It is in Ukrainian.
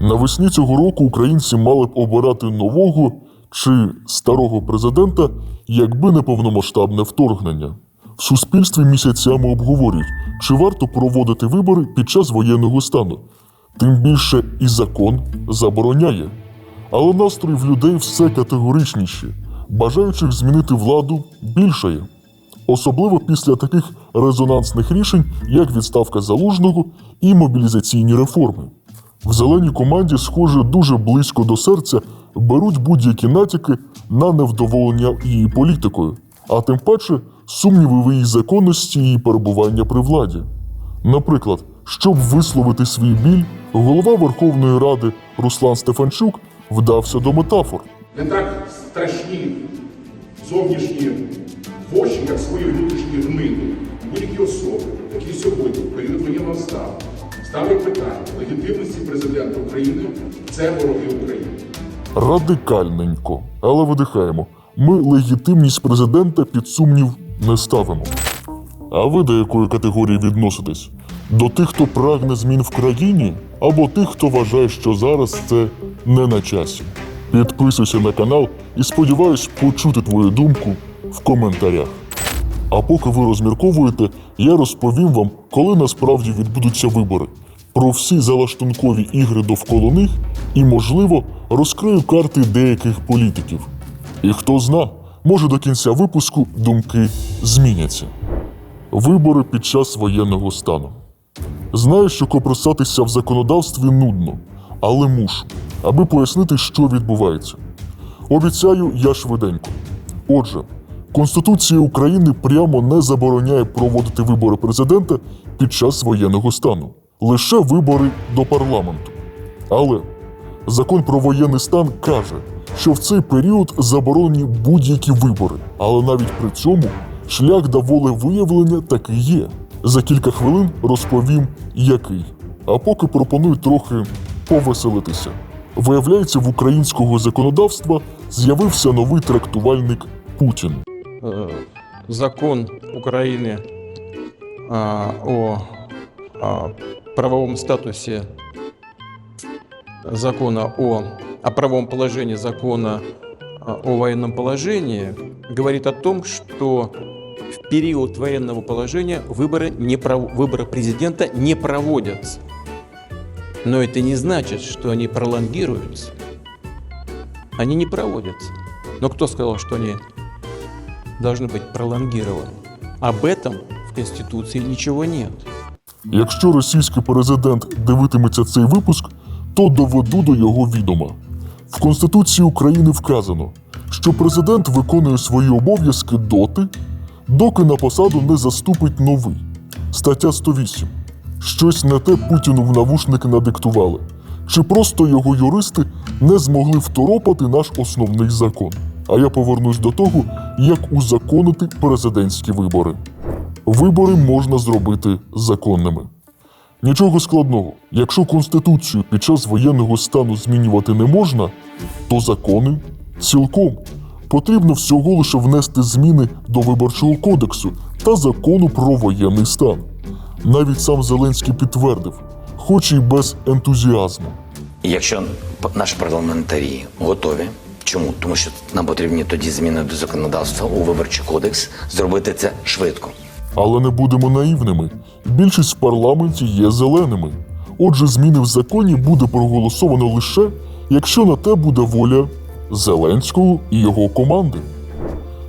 Навесні цього року українці мали б обирати нового чи старого президента, якби не повномасштабне вторгнення. В суспільстві місяцями обговорюють, чи варто проводити вибори під час воєнного стану. Тим більше і закон забороняє. Але настрої в людей все категоричніші. Бажаючих змінити владу більшає. Особливо після таких резонансних рішень, як відставка залужного і мобілізаційні реформи. В зеленій команді, схоже, дуже близько до серця беруть будь-які натяки на невдоволення її політикою, а тим паче сумніви в її законності і перебування при владі. Наприклад, щоб висловити свій біль, голова Верховної Ради Руслан Стефанчук вдався до метафор. не так страшні зовнішні воші, як свої внутрішні гниди. Будь-які особи, які сьогодні, в період воєнного стану, ставлять питання легітимності президента України це вороги України. Радикальненько, але видихаємо. Ми легітимність президента під сумнів не ставимо. А ви до якої категорії відноситесь? До тих, хто прагне змін в країні, або тих, хто вважає, що зараз це не на часі. Підписуйся на канал і сподіваюсь почути твою думку в коментарях. А поки ви розмірковуєте, я розповім вам, коли насправді відбудуться вибори, про всі залаштункові ігри довкола них і, можливо, розкрию карти деяких політиків. І хто зна, може до кінця випуску думки зміняться. Вибори під час воєнного стану. Знаю, що копросатися в законодавстві нудно, але мушу, аби пояснити, що відбувається. Обіцяю, я швиденько. Отже, Конституція України прямо не забороняє проводити вибори президента під час воєнного стану, лише вибори до парламенту. Але закон про воєнний стан каже, що в цей період заборонені будь-які вибори, але навіть при цьому шлях до волевиявлення таки є. За кілька хвилин розповім, який. А поки пропоную трохи повеселитися. Виявляється, в українського законодавства з'явився новий трактувальник Путін. Э, закон Украины а, о, а, правовом статусе закона о, о правовом положении закона а, о военном положении говорит о том, что в период военного положения выборы, не выборы президента не проводятся. Но это не значит, что они пролонгируются. Они не проводятся. Но кто сказал, что они должны быть пролонгированы. Об этом в Конституции ничего нет. Якщо російський президент дивитиметься цей випуск, то доведу до його відома. В Конституції України вказано, що президент виконує свої обов'язки доти, доки на посаду не заступить новий. Стаття 108. Щось не те Путіну в навушники надиктували, чи просто його юристи не змогли второпати наш основний закон. А я повернусь до того, як узаконити президентські вибори. Вибори можна зробити законними. Нічого складного. Якщо Конституцію під час воєнного стану змінювати не можна, то закони цілком. Потрібно всього лише внести зміни до Виборчого кодексу та закону про воєнний стан. Навіть сам Зеленський підтвердив, хоч і без ентузіазму. Якщо наші парламентарі готові, чому? Тому що нам потрібні тоді зміни до законодавства у виборчий кодекс, зробити це швидко. Але не будемо наївними. Більшість в парламенті є зеленими. Отже, зміни в законі буде проголосовано лише, якщо на те буде воля Зеленського і його команди.